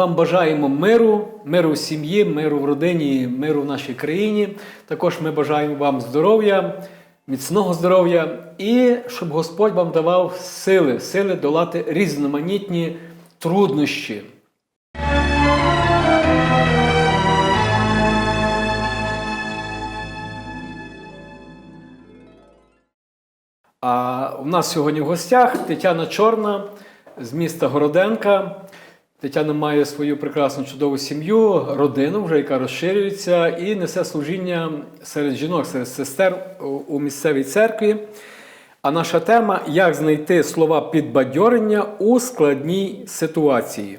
вам. Бажаємо миру, миру в сім'ї, миру в родині, миру в нашій країні. Також ми бажаємо вам здоров'я, міцного здоров'я і щоб Господь вам давав сили, сили долати різноманітні труднощі. А у нас сьогодні в гостях Тетяна Чорна з міста Городенка. Тетяна має свою прекрасну чудову сім'ю, родину, вже яка розширюється, і несе служіння серед жінок, серед сестер у- місцевій церкві. А наша тема як знайти слова підбадьорення у складній ситуації.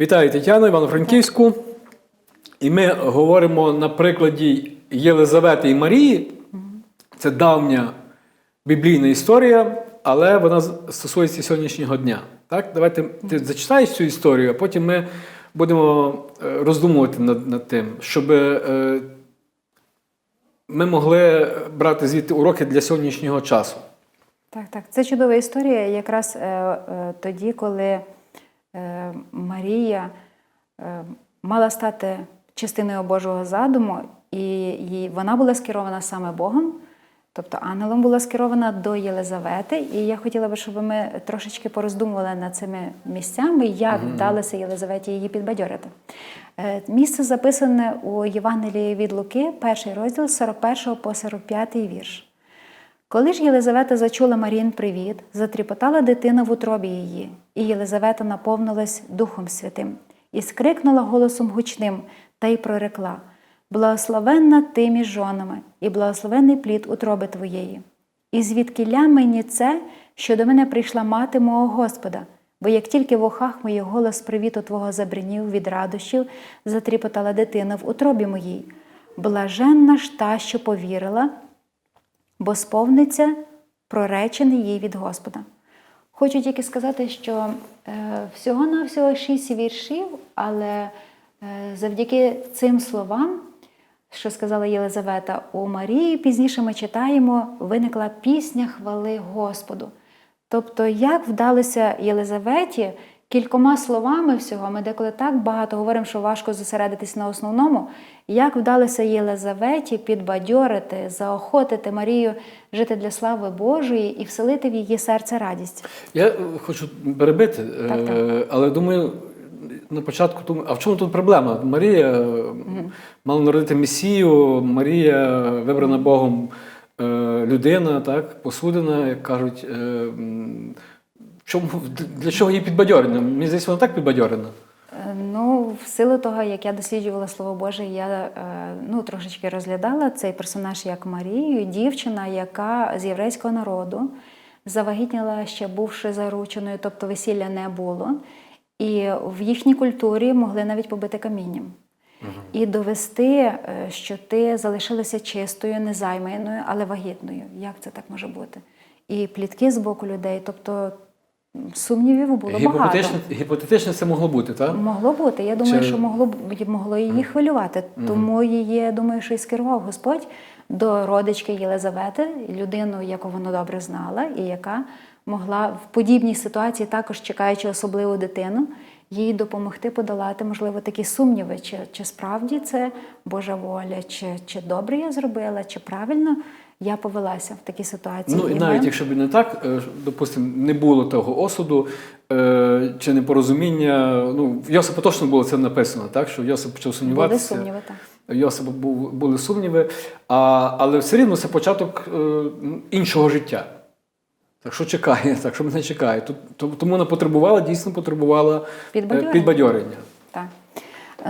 Вітаю Тетяну Івано-Франківську. І ми говоримо на прикладі Єлизавети і Марії. Це давня біблійна історія, але вона стосується сьогоднішнього дня. Так? Давайте ти зачитаєш цю історію, а потім ми будемо е, роздумувати над, над тим, щоб е, ми могли брати звідти уроки для сьогоднішнього часу. Так, так. Це чудова історія. Якраз е, е, тоді, коли е, Марія е, мала стати частиною Божого задуму, і їй, вона була скерована саме Богом, тобто ангелом була скерована до Єлизавети. І я хотіла би, щоб ми трошечки пороздумували над цими місцями, як вдалося Єлизаветі її підбадьорити. Е, Місце записане у Євангелії від Луки, перший розділ з 41 по 45 вірш. Коли ж Єлизавета зачула Марін привіт, затріпотала дитина в утробі її, і Єлизавета наповнилась Духом Святим, і скрикнула голосом гучним та й прорекла: Благословенна ти між жонами, і благословенний плід утроби твоєї. І звідкиля мені це, що до мене прийшла мати мого Господа, бо як тільки в ухах моїх голос привіту Твого забринів від радощів, затріпотала дитина в утробі моїй. Блаженна ж та, що повірила, бо сповниться проречений їй від Господа. Хочу тільки сказати, що е, всього-навсього шість віршів, але е, завдяки цим словам, що сказала Єлизавета, у Марії пізніше ми читаємо, виникла пісня хвали Господу. Тобто, як вдалося Єлизаветі кількома словами всього, ми деколи так багато говоримо, що важко зосередитись на основному, як вдалося Єлизаветі підбадьорити, заохотити Марію жити для слави Божої і вселити в її серце радість. Я е, хочу перебити, е, Так, так. але думаю, на початку думаю, а в чому тут проблема? Марія е, мала народити Месію, Марія вибрана Богом е, людина, так, посудина, як кажуть. е, Чому, для чого її підбадьорена? Мені здається, вона так підбадьорена. Ну, в силу того, як я досліджувала Слово Боже, я ну, трошечки розглядала цей персонаж як Марію, дівчина, яка з єврейського народу завагітніла ще бувши зарученою, тобто весілля не було. І в їхній культурі могли навіть побити камінням. І довести, е, що ти залишилася чистою, незайманою, але вагітною. Як це так може бути? І плітки з боку людей, тобто сумнівів було багато. Гіпотетично, гіпотетично це могло бути, так? Могло бути. Я думаю, Чи- що могло могло її хвилювати. Тому її, я думаю, що і скерував Господь до родички Єлизавети, людину, яку вона добре знала, і яка могла в подібній ситуації, також чекаючи особливу дитину, їй допомогти подолати, можливо, такі сумніви, чи, чи справді це Божа воля, чи, чи добре я зробила, чи правильно я повелася в такій ситуації. Ну і І навіть ми- якщо б не так, е, допустимо, не було того осуду е, чи непорозуміння. Ну, в Йосипа точно було це написано, так? Що Йосип почав були сумніви, так. Йосипа був, були сумніви, а, але все рівно це початок е, іншого життя. Так що чекає, так що мене чекає. Тут, то- тому вона потребувала, дійсно потребувала е, Підбадьорення. підбадьорення. Так.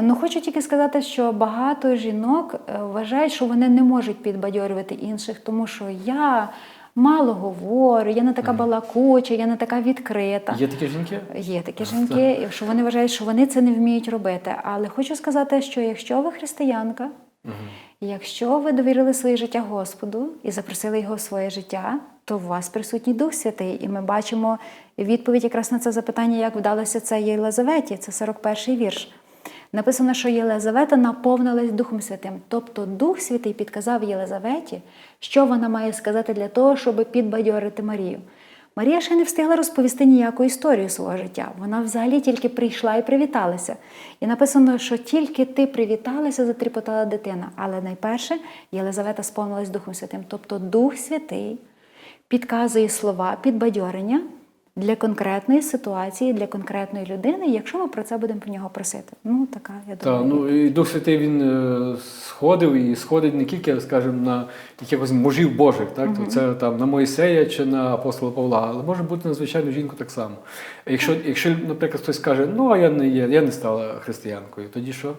Ну, хочу тільки сказати, що багато жінок е, вважають, що вони не можуть підбадьорювати інших, тому що я мало говорю, я не така балакуча, я не така відкрита. Є такі жінки? Є такі жінки, що вони вважають, що вони це не вміють робити. Але хочу сказати, що якщо ви християнка, якщо ви довірили своє життя Господу і запросили його в своє життя, то у вас присутній Дух Святий. І ми бачимо відповідь якраз на це запитання, як вдалося це Єлизаветі. Це 41-й вірш. Написано, що Єлизавета наповнилась Духом Святим. Тобто Дух Святий підказав Єлизаветі, що вона має сказати для того, щоб підбадьорити Марію. Марія ще не встигла розповісти ніяку історію свого життя. Вона взагалі тільки прийшла і привіталася. І написано, що тільки ти привіталася, затріпотала дитина. Але найперше Єлизавета сповнилась Духом Святим. Тобто Дух Святий підказує слова підбадьорення для конкретної ситуації, для конкретної людини, якщо ми про це будемо про нього просити. Ну, така, я думаю. ну і Дух Святий він е, сходив і сходить не тільки, скажімо, на якихось мужів Божих, так? То це там на Моїсея чи на апостола Павла, але може бути на звичайну жінку так само. Якщо, якщо, наприклад, хтось каже, ну а я не є, я не стала християнкою, тоді що?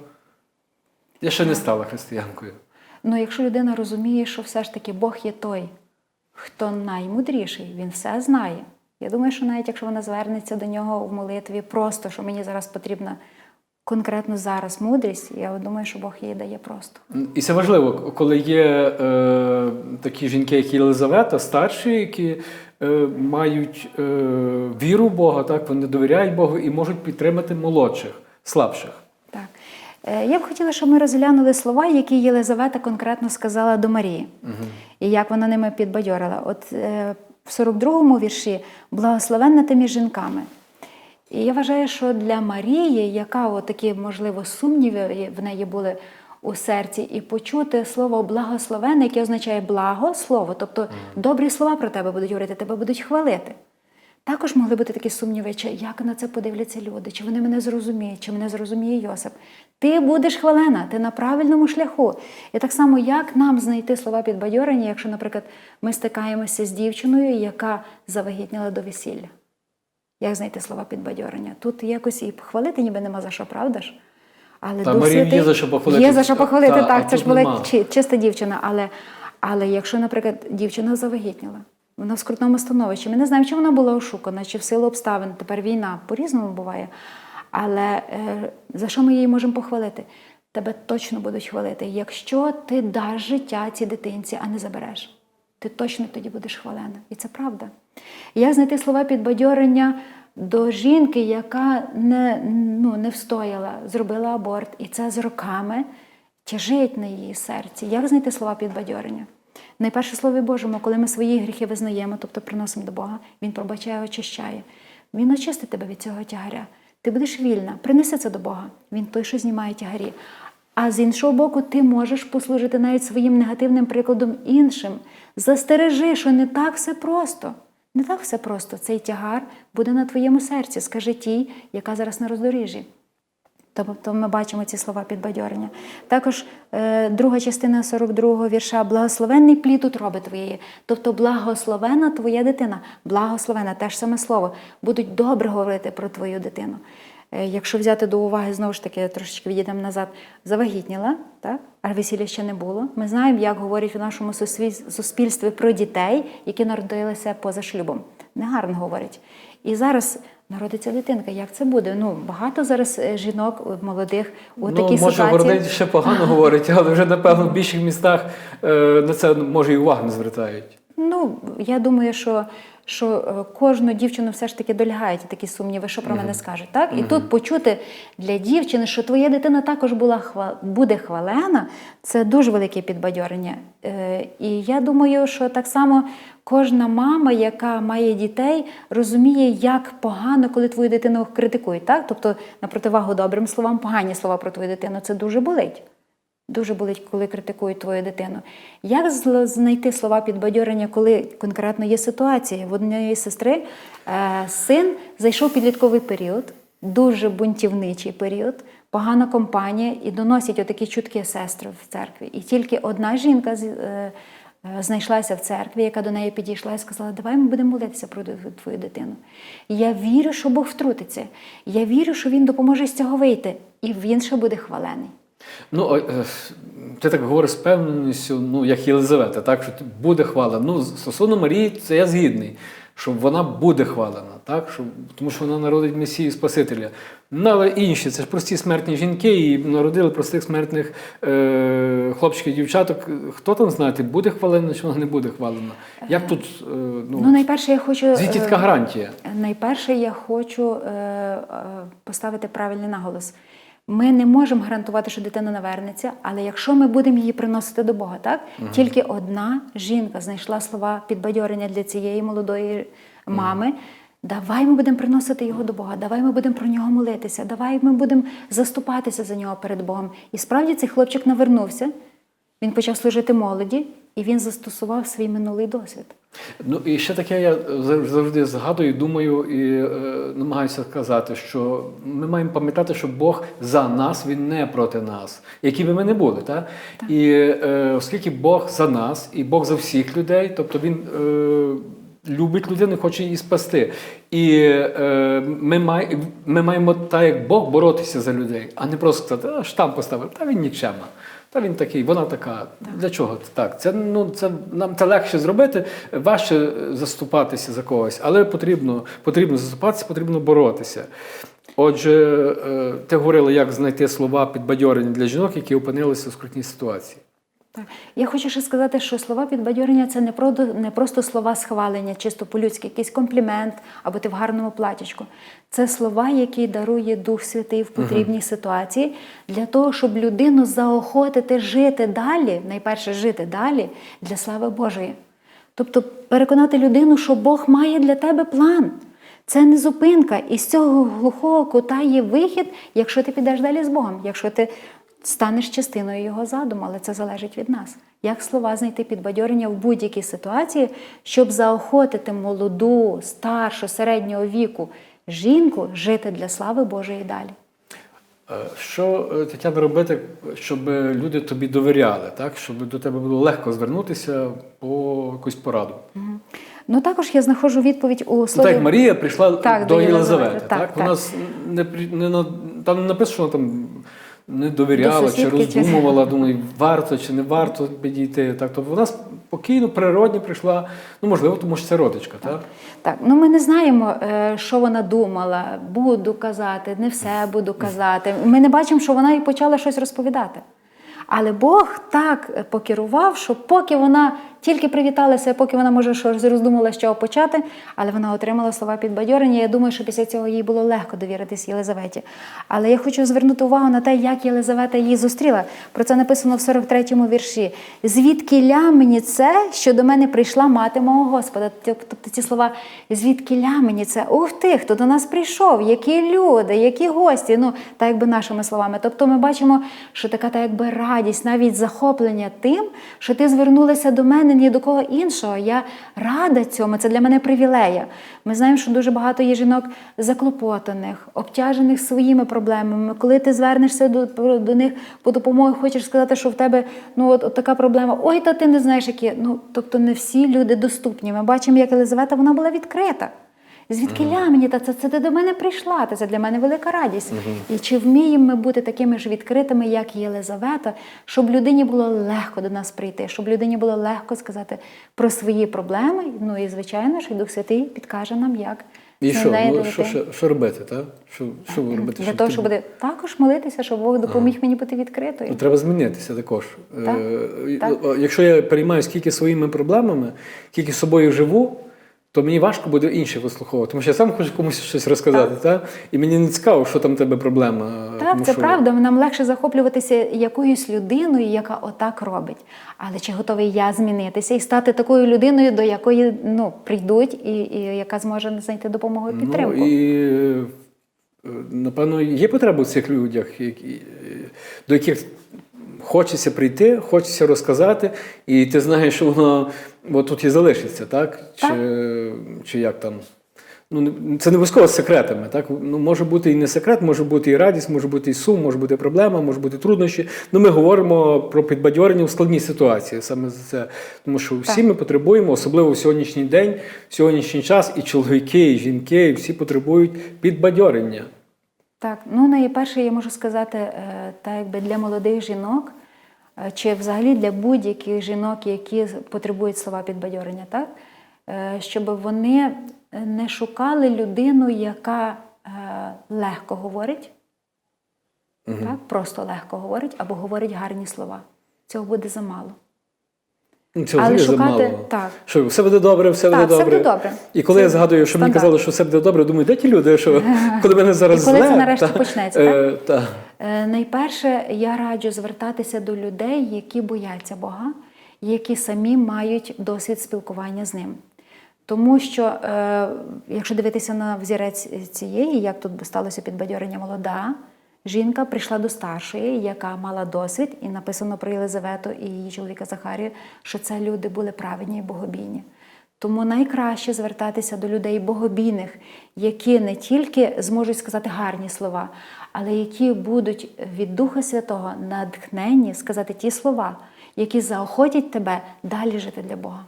Я ще не стала християнкою. Ну, якщо людина розуміє, що все ж таки Бог є той, хто наймудріший, він все знає. Я думаю, що навіть якщо вона звернеться до нього в молитві, просто що мені зараз потрібна конкретно зараз мудрість, я думаю, що Бог їй дає просто. І це важливо, коли є е, такі жінки, як Єлизавета, старші, які е, мають е, віру в Бога, так, вони довіряють Богу і можуть підтримати молодших, слабших. Так. Е, Я б хотіла, щоб ми розглянули слова, які Єлизавета конкретно сказала до Марії, і як вона ними підбадьорила. От е, в 42-му вірші благословенна ти між жінками. І я вважаю, що для Марії, яка такі, можливо, сумніви в неї були у серці, і почути слово благословенне, яке означає благо слово, тобто добрі слова про тебе будуть говорити, тебе будуть хвалити. Також могли бути такі сумніви, чи як на це подивляться люди, чи вони мене зрозуміють, чи мене зрозуміє Йосип. Ти будеш хвалена, ти на правильному шляху. І так само, як нам знайти слова підбадьорення, якщо, наприклад, ми стикаємося з дівчиною, яка завагітніла до весілля. Як знайти слова підбадьорення? Тут якось і похвалити ніби нема за що, правда ж? Але Та, Святий- є за що похвалити. Є за що похвалити, Та, так. Це ж була чи- чиста дівчина. Але, але якщо, наприклад, дівчина завагітніла, вона в скрутному становищі, ми не знаємо, чи вона була ошукана, чи в силу обставин. Тепер війна по-різному буває. Але е, за що ми її можемо похвалити? Тебе точно будуть хвалити, якщо ти даш життя цій дитинці, а не забереш. Ти точно тоді будеш хвалена. І це правда. Як знайти слова підбадьорення до жінки, яка не, ну, не встояла, зробила аборт, і це з роками тяжить на її серці. Як знайти слова підбадьорення? Найперше Слові Божому, коли ми свої гріхи визнаємо, тобто приносимо до Бога, Він пробачає, очищає. Він очистить тебе від цього тягаря. Ти будеш вільна, принеси це до Бога. Він той, що знімає тягарі. А з іншого боку, ти можеш послужити навіть своїм негативним прикладом іншим. Застережи, що не так все просто. Не так все просто. Цей тягар буде на твоєму серці. Скажи тій, яка зараз на роздоріжжі. Тобто ми бачимо ці слова підбадьорення. Також е, друга частина 42-го вірша благословенний плід утроби твоєї. Тобто благословена твоя дитина, благословена, те ж саме слово, будуть добре говорити про твою дитину. Е, якщо взяти до уваги, знову ж таки, трошечки відійдемо назад, завагітніла, так? а весілля ще не було. Ми знаємо, як говорять у нашому суспільстві про дітей, які народилися поза шлюбом. Негарно говорять. І зараз народиться дитинка. Як це буде? Ну, багато зараз е, жінок е, молодих у ну, такій може, ситуації. Городець ще погано говорить, але вже, напевно, в більших містах е, на це може і уваги не звертають. Ну, я думаю, що, що е, кожну дівчину все ж таки долягають такі сумніви, що про мене скажуть. Так? І тут почути для дівчини, що твоя дитина також була хва... буде хвалена, це дуже велике підбадьорення. Е, І я думаю, що так само кожна мама, яка має дітей, розуміє, як погано, коли твою дитину критикують. Так? Тобто, на противагу добрим словам, погані слова про твою дитину, це дуже болить. Дуже болить, коли критикують твою дитину. Як знайти слова підбадьорення, коли конкретно є ситуація? В однієї сестри е, син зайшов підлітковий період, дуже бунтівничий період, погана компанія, і доносять отакі чутки сестри в церкві. І тільки одна жінка е, е, знайшлася в церкві, яка до неї підійшла і сказала: Давай ми будемо молитися про твою дитину. Я вірю, що Бог втрутиться. Я вірю, що Він допоможе з цього вийти, і він ще буде хвалений. Ну, е, е, ти так говориш з певненістю, ну, як Єлизавета, так, що буде хвалена. Ну, стосовно Марії, це я згідний, що вона буде хвалена, так, що, тому що вона народить Месію Спасителя. Ну, але інші, це ж прості смертні жінки, і народили простих смертних е, хлопчиків, дівчаток. Хто там знає, буде хвалена, чи вона не буде хвалена? Як тут, е, ну, Ну, найперше, я хочу. звідки е, така гарантія? Найперше, я хочу е, е, поставити правильний наголос. Ми не можемо гарантувати, що дитина навернеться, але якщо ми будемо її приносити до Бога, так тільки одна жінка знайшла слова підбадьорення для цієї молодої мами. Давай ми будемо приносити його до Бога, давай ми будемо про нього молитися, давай ми будемо заступатися за нього перед Богом. І справді цей хлопчик навернувся, він почав служити молоді, і він застосував свій минулий досвід. Ну і ще таке я зав- завжди згадую, думаю і е, намагаюся сказати, що ми маємо пам'ятати, що Бог за нас, Він не проти нас, які би ми не були. Так? І е, оскільки Бог за нас, і Бог за всіх людей, тобто Він е, любить людину, хоче її спасти. І е, ми, май, ми маємо так, як Бог, боротися за людей, а не просто сказати, а штамп поставив, та він нікчема. Та він такий, вона така. Для чого так? Це ну це нам це легше зробити, важче заступатися за когось, але потрібно, потрібно заступатися, потрібно боротися. Отже, е, ти говорила, як знайти слова підбадьорення для жінок, які опинилися в скрутній ситуації. Так. Я хочу ще сказати, що слова підбадьорення це не, про, не просто слова схвалення, чисто по-людськи, якийсь комплімент або ти в гарному платічку. Це слова, які дарує Дух Святий в потрібній ситуації для того, щоб людину заохотити жити далі, найперше жити далі для слави Божої. Тобто переконати людину, що Бог має для тебе план. Це не зупинка. І з цього глухого кута є вихід, якщо ти підеш далі з Богом, якщо ти станеш частиною його задуму, але це залежить від нас. Як слова знайти підбадьорення в будь-якій ситуації, щоб заохотити молоду, старшу, середнього віку жінку жити для слави Божої далі? Е, Що е, Тетяна робити, щоб люди тобі довіряли, так? щоб до тебе було легко звернутися по якусь пораду? Ну також я знаходжу відповідь у Ну, так, Марія прийшла Так, до до Єлизавети. Так, так, Вона так. с- не, не, там не написано, там не довіряла чи роздумувала, думаю, варто чи не варто підійти. Так, тобто вона спокійно, природно прийшла. Ну, можливо, тому що це родичка, так? Так, ну ми не знаємо, е, що вона думала. Буду казати, не все буду казати. Ми не бачимо, що вона і почала щось розповідати. Але Бог так покерував, що поки вона тільки привіталася, поки вона може щось роздумала, чого почати, але вона отримала слова підбадьорення. Я думаю, що після цього їй було легко довіритись Єлизаветі. Але я хочу звернути увагу на те, як Єлизавета її зустріла. Про це написано в 43-му вірші. Звідки ля мені це, що до мене прийшла мати мого Господа? Тобто ці слова, звідки ля мені це? Ух ти, хто до нас прийшов, які люди, які гості. Ну, так якби нашими словами. Тобто ми бачимо, що така та якби радість, навіть захоплення тим, що ти звернулася до мене ні до кого іншого. Я рада цьому, це для мене привілея. Ми знаємо, що дуже багато є жінок заклопотаних, обтяжених своїми проблемами. Коли ти звернешся до, до них по допомогу, хочеш сказати, що в тебе ну от, от така проблема. Ой, та ти не знаєш, які. Ну тобто не всі люди доступні. Ми бачимо, як Елизавета вона була відкрита. Звідки ля мені, та це, це ти до мене прийшла, та це для мене велика радість. І чи вміємо ми бути такими ж відкритими, як Єлизавета, щоб людині було легко до нас прийти, щоб людині було легко сказати про свої проблеми. Ну і звичайно, що й Дух Святий підкаже нам, як І що, ну, що, що, що робити? Так? Що, що ви робите? Для щоб того, щоб буде також молитися, щоб Бог допоміг мені бути відкритою. Ну, Треба змінитися також. Так, Е, так. Якщо я переймаю скільки своїми проблемами, скільки з собою живу, то мені важко буде інше вислуховувати. Тому що я сам хочу комусь щось розказати. Так. І мені не цікаво, що там в тебе проблема. Так, тому це що- правда. Нам легше захоплюватися якоюсь людиною, яка отак робить. Але чи готовий я змінитися і стати такою людиною, до якої ну, прийдуть, і, і яка зможе знайти допомогу і підтримку? Ну, і, е, напевно, є потреба в цих людях, які, до яких хочеться прийти, хочеться розказати, і ти знаєш, що воно от тут і залишиться, так? Так. Чи, чи як там. Ну, це не обов'язково з секретами. Так? Ну, може бути і не секрет, може бути і радість, може бути і сум, може бути проблема, може бути труднощі. Ну, ми говоримо про підбадьорення в складній ситуації. Саме за це. Тому що всі Так. ми потребуємо, особливо в сьогоднішній день, в сьогоднішній час, і чоловіки, і жінки, і всі потребують підбадьорення. Так, ну найперше я можу сказати, е, так якби для молодих жінок, чи взагалі для будь-яких жінок, які потребують слова підбадьорення, так? Е, щоб вони не шукали людину, яка е, легко говорить, так? просто легко говорить, або говорить гарні слова. Цього буде замало. Цього Але взагалі шукати замало. так. Що все буде добре, все Так, буде все добре. буде добре. І коли Це я згадую, що мені казали, що все буде добре, думаю, де ті люди, що коли мене зараз І коли це нарешті та, почнеться, е, та. Е, Найперше, я раджу звертатися до людей, які бояться Бога, які самі мають досвід спілкування з ним. Тому що, е, якщо дивитися на взірець цієї, як тут сталося підбадьорення молода, жінка прийшла до старшої, яка мала досвід, і написано про Єлизавету і її чоловіка Захарію, що це люди були праведні і богобійні. Тому найкраще звертатися до людей богобійних, які не тільки зможуть сказати гарні слова, але які будуть від Духа Святого натхнені сказати ті слова, які заохотять тебе далі жити для Бога,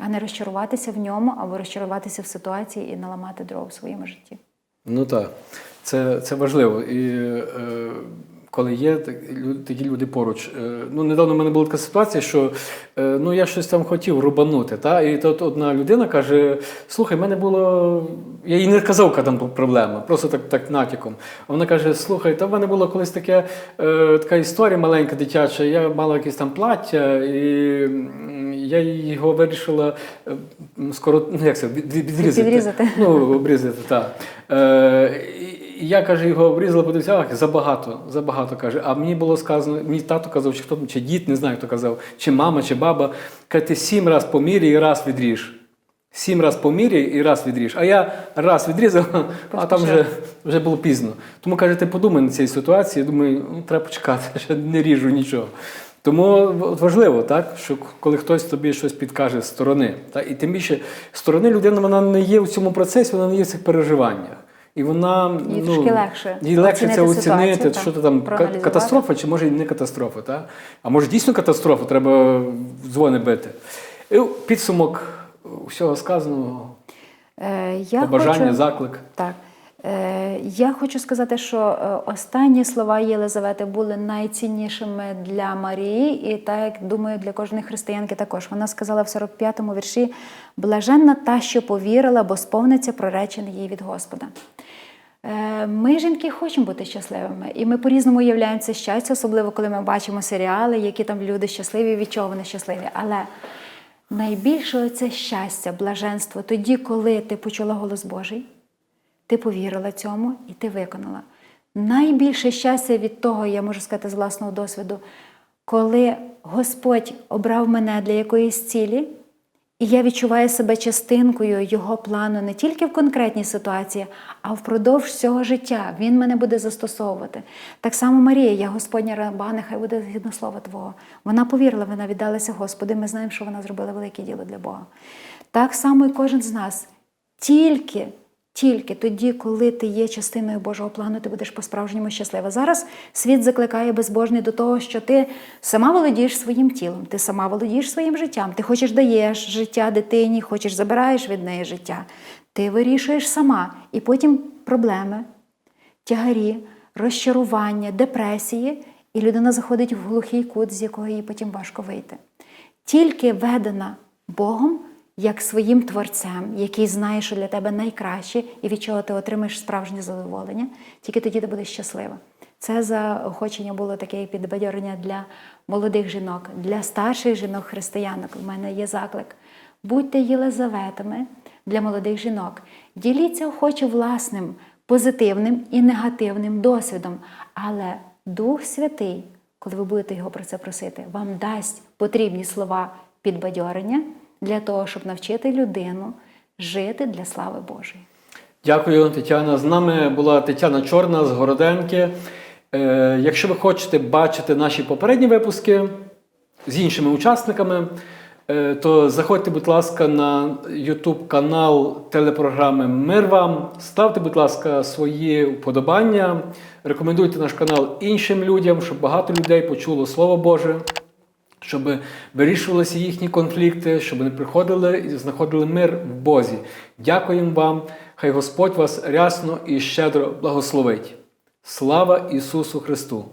а не розчаруватися в ньому або розчаруватися в ситуації і наламати дров у своєму житті. Ну так, це, це важливо. І е, коли є так- такі люди поруч. Е, ну, недавно в мене була така ситуація, що е, ну, я щось там хотів рубанути. Та? І тут одна людина каже: слухай, в мене було. Я їй не казав, яка там проблема, просто так, так натяком. А вона каже: слухай, та в мене було колись таке, е, така історія маленька дитяча, я мала якесь там плаття, і я його вирішила е, скоро, ну як це, від- від- відрізати. Підрізати. Ну, обрізати, так. Е, я каже, його обрізала, подивився, ах, забагато, забагато каже. А мені було сказано, мій тато казав, чи хто чи дід, не знаю, хто казав, чи мама, чи баба, каже, ти сім раз поміряй і раз відріж. Сім раз поміряй і раз відріж. А я раз відрізав, а там вже, вже було пізно. Тому каже, ти подумай на цій ситуації. Думаю, ну, треба почекати, ще не ріжу нічого. Тому важливо, так, що коли хтось тобі щось підкаже з сторони. Так, і тим більше сторони людина вона не є в цьому процесі, вона не є в цих переживаннях. І вона Їй ну, трошки легше їй легше це оцінити ситуацію, що це там катастрофа, чи може і не катастрофа. Так? А може дійсно катастрофа, треба дзвони бити. І підсумок усього сказаного, Е, я побажання, хочу... заклик. Так. Я хочу сказати, що е, останні слова Єлизавети були найціннішими для Марії, і так як думаю, для кожної християнки також. Вона сказала в 45-му вірші: блаженна та, що повірила, бо сповниться проречене їй від Господа. Е, Ми, жінки, хочемо бути щасливими, і ми по-різному уявляємо це щастя, особливо коли ми бачимо серіали, які там люди щасливі, від чого вони щасливі. Але найбільше це щастя, блаженство тоді, коли ти почула голос Божий, ти повірила цьому і ти виконала. Найбільше щастя від того, я можу сказати з власного досвіду, коли Господь обрав мене для якоїсь цілі, і я відчуваю себе частинкою Його плану не тільки в конкретній ситуації, а впродовж всього життя. Він мене буде застосовувати. Так само Марія, я Господня раба, нехай буде згідно слова Твого. Вона повірила, вона віддалася Господу. Ми знаємо, що вона зробила велике діло для Бога. Так само і кожен з нас. Тільки тільки тоді, коли ти є частиною Божого плану, ти будеш по-справжньому щаслива. Зараз світ закликає безбожний до того, що ти сама володієш своїм тілом, ти сама володієш своїм життям. Ти хочеш даєш життя дитині, хочеш забираєш від неї життя. Ти вирішуєш сама. І потім проблеми, тягарі, розчарування, депресії, і людина заходить в глухий кут, з якого їй потім важко вийти. Тільки ведена Богом як своїм творцем, який знає, що для тебе найкраще, і від чого ти отримаєш справжнє задоволення, тільки тоді ти будеш щаслива. Це заохочення було таке підбадьорення для молодих жінок, для старших жінок-християнок. У мене є заклик. Будьте Єлизаветами для молодих жінок. Діліться охоче власним, позитивним і негативним досвідом. Але Дух Святий, коли ви будете його про це просити, вам дасть потрібні слова підбадьорення для того, щоб навчити людину жити для слави Божої. Дякую, Тетяна. З нами була Тетяна Чорна з Городенки. Е, якщо ви хочете бачити наші попередні випуски з іншими учасниками, е, то заходьте, будь ласка, на YouTube канал телепрограми Мир вам. Ставте, будь ласка, свої вподобання. Рекомендуйте наш канал іншим людям, щоб багато людей почуло Слово Боже. Щоб вирішувалися їхні конфлікти, щоб вони приходили і знаходили мир в Бозі. Дякуємо вам. Хай Господь вас рясно і щедро благословить. Слава Ісусу Христу!